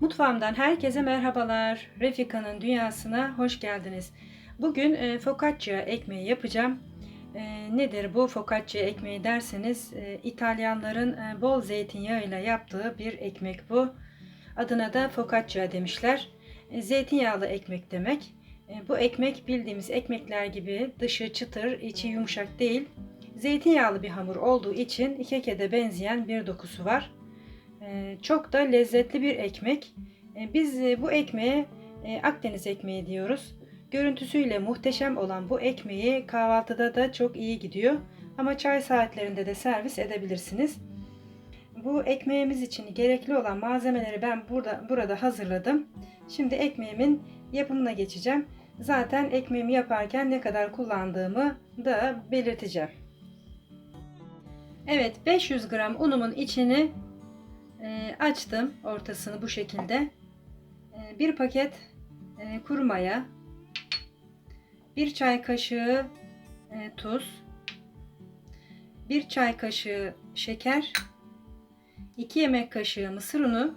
Mutfağımdan herkese merhabalar. Refika'nın dünyasına hoş geldiniz. Bugün e, focaccia ekmeği yapacağım. E, nedir bu focaccia ekmeği derseniz e, İtalyanların e, bol zeytinyağıyla yaptığı bir ekmek bu. Adına da focaccia demişler. E, zeytinyağlı ekmek demek. E, bu ekmek bildiğimiz ekmekler gibi dışı çıtır, içi yumuşak değil. Zeytinyağlı bir hamur olduğu için keke de benzeyen bir dokusu var. Ee, Çok da lezzetli bir ekmek. Ee, Biz e, bu ekmeğe e, Akdeniz ekmeği diyoruz. Görüntüsüyle muhteşem olan bu ekmeği kahvaltıda da çok iyi gidiyor. Ama çay saatlerinde de servis edebilirsiniz. Bu ekmeğimiz için gerekli olan malzemeleri ben burada burada hazırladım. Şimdi ekmeğimin yapımına geçeceğim. Zaten ekmeğimi yaparken ne kadar kullandığımı da belirteceğim. Evet 500 gram unumun içini e, açtım ortasını bu şekilde. E, bir paket e, kuru maya, bir çay kaşığı e, tuz, bir çay kaşığı şeker, 2 yemek kaşığı mısır unu,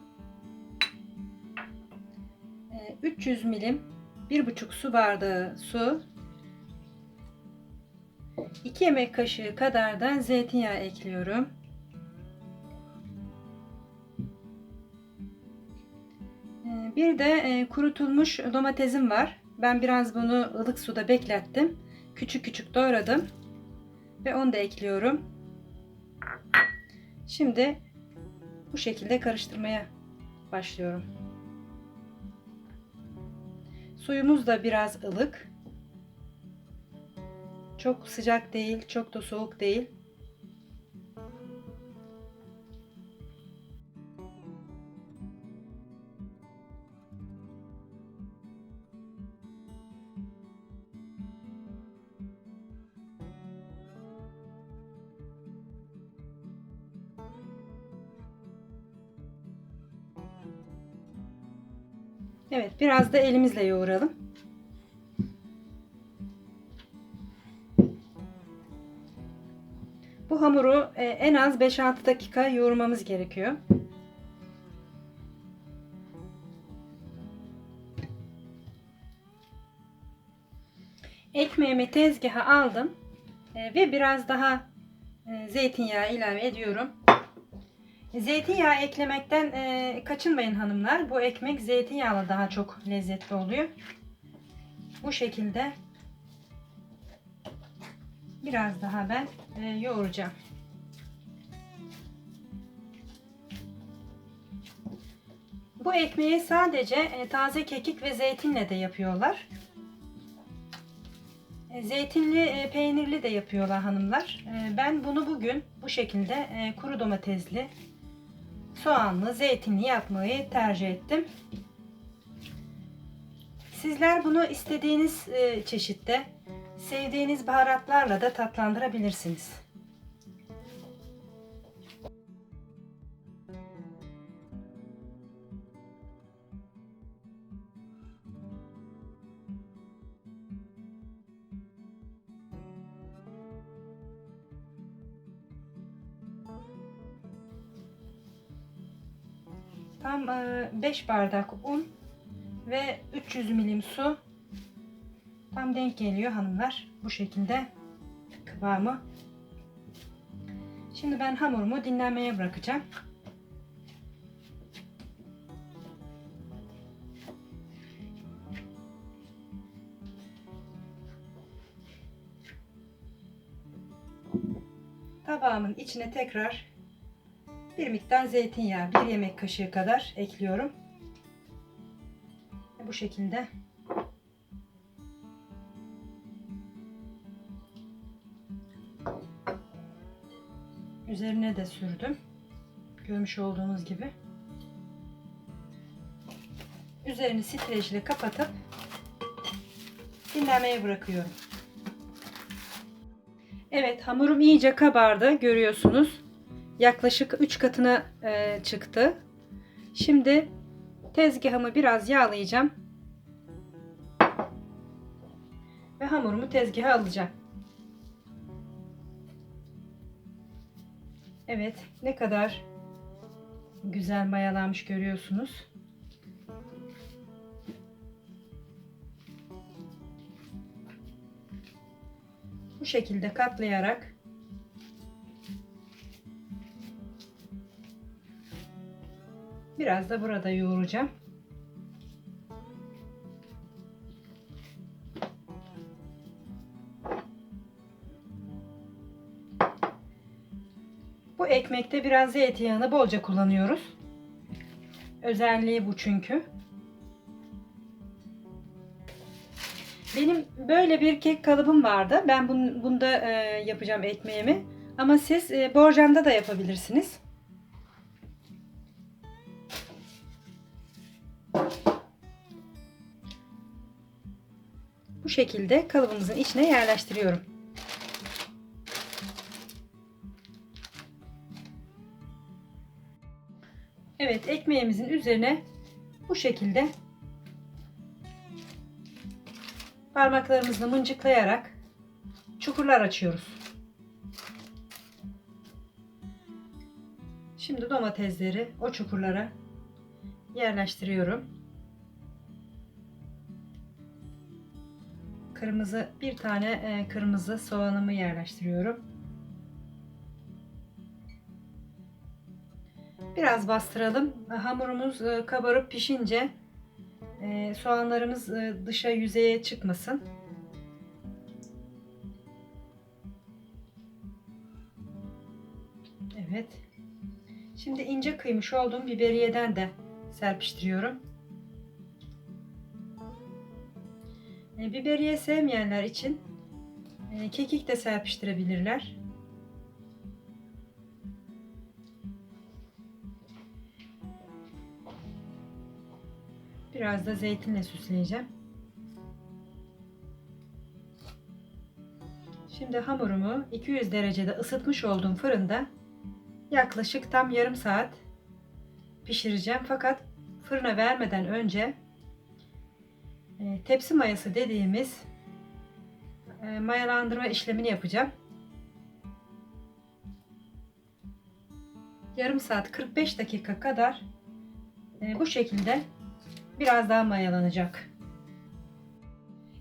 e, 300 milim 1,5 su bardağı su, 2 yemek kaşığı kadar da zeytinyağı ekliyorum. Bir de e, kurutulmuş domatesim var. Ben biraz bunu ılık suda beklettim. Küçük küçük doğradım. Ve onu da ekliyorum. Şimdi bu şekilde karıştırmaya başlıyorum. Suyumuz da biraz ılık. Çok sıcak değil, çok da soğuk değil. Evet, biraz da elimizle yoğuralım. Bu hamuru e, en az 5-6 dakika yoğurmamız gerekiyor. Ekmeğimi tezgaha aldım e, ve biraz daha e, zeytinyağı ilave ediyorum. Zeytinyağı eklemekten e, kaçınmayın hanımlar. Bu ekmek zeytinyağla daha çok lezzetli oluyor. Bu şekilde biraz daha ben e, yoğuracağım. Bu ekmeği sadece e, taze kekik ve zeytinle de yapıyorlar. E, Zeytinli, e, peynirli de yapıyorlar hanımlar. E, Ben bunu bugün bu şekilde e, kuru domatesli, soğanlı, zeytinli yapmayı tercih ettim. Sizler bunu istediğiniz e, çeşitte, sevdiğiniz baharatlarla da tatlandırabilirsiniz. Tam 5 bardak un ve 300 milim su tam denk geliyor hanımlar. Bu şekilde kıvamı. Şimdi ben hamurumu dinlenmeye bırakacağım. Tabağımın içine tekrar bir miktar zeytinyağı, bir yemek kaşığı kadar ekliyorum. Bu şekilde üzerine de sürdüm. Görmüş olduğunuz gibi. Üzerini streçle kapatıp dinlenmeye bırakıyorum. Evet hamurum iyice kabardı görüyorsunuz yaklaşık 3 katına e, çıktı. Şimdi tezgahımı biraz yağlayacağım. Ve hamurumu tezgaha alacağım. Evet ne kadar güzel mayalanmış görüyorsunuz. Bu şekilde katlayarak biraz da burada yoğuracağım. Bu ekmekte biraz zeytinyağını bolca kullanıyoruz. Özelliği bu çünkü. Benim böyle bir kek kalıbım vardı. Ben bun, bunda e, yapacağım ekmeğimi. Ama siz e, borcamda da yapabilirsiniz. Şekilde kalıbımızın içine yerleştiriyorum. Evet ekmeğimizin üzerine bu şekilde parmaklarımızla mıncıklayarak çukurlar açıyoruz. Şimdi domatesleri o çukurlara yerleştiriyorum. Kırmızı bir tane e, kırmızı soğanımı yerleştiriyorum. Biraz bastıralım. Hamurumuz e, kabarıp pişince e, soğanlarımız dışa yüzeye çıkmasın. Evet. Şimdi ince kıymış olduğum biberiyeden de serpiştiriyorum. Biberiye sevmeyenler için kekik de serpiştirebilirler. Biraz da zeytinle süsleyeceğim. Şimdi hamurumu 200 derecede ısıtmış olduğum fırında yaklaşık tam yarım saat pişireceğim. Fakat fırına vermeden önce e, tepsi mayası dediğimiz e, mayalandırma işlemini yapacağım. Yarım saat 45 dakika kadar e, bu şekilde biraz daha mayalanacak.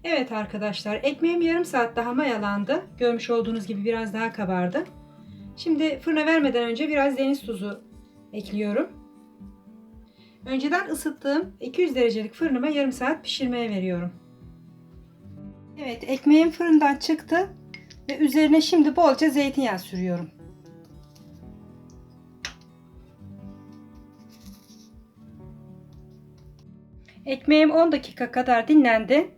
Evet arkadaşlar ekmeğim yarım saat daha mayalandı. Görmüş olduğunuz gibi biraz daha kabardı. Şimdi fırına vermeden önce biraz deniz tuzu ekliyorum. Önceden ısıttığım 200 derecelik fırınıma yarım saat pişirmeye veriyorum. Evet ekmeğim fırından çıktı ve üzerine şimdi bolca zeytinyağı sürüyorum. Ekmeğim 10 dakika kadar dinlendi.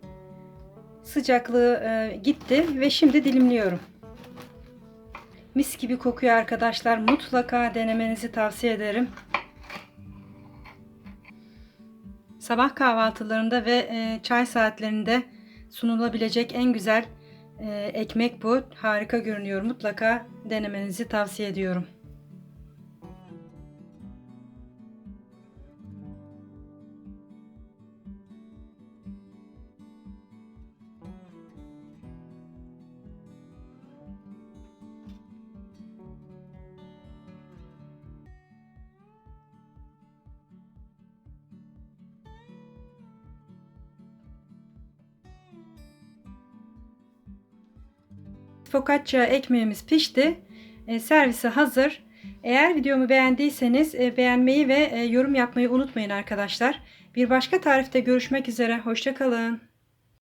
Sıcaklığı e, gitti ve şimdi dilimliyorum. Mis gibi kokuyor arkadaşlar. Mutlaka denemenizi tavsiye ederim. Sabah kahvaltılarında ve e, çay saatlerinde sunulabilecek en güzel e, ekmek bu. Harika görünüyor. Mutlaka denemenizi tavsiye ediyorum. Focaccia ekmeğimiz pişti. E, servise hazır. Eğer videomu beğendiyseniz e, beğenmeyi ve e, yorum yapmayı unutmayın arkadaşlar. Bir başka tarifte görüşmek üzere. Hoşçakalın.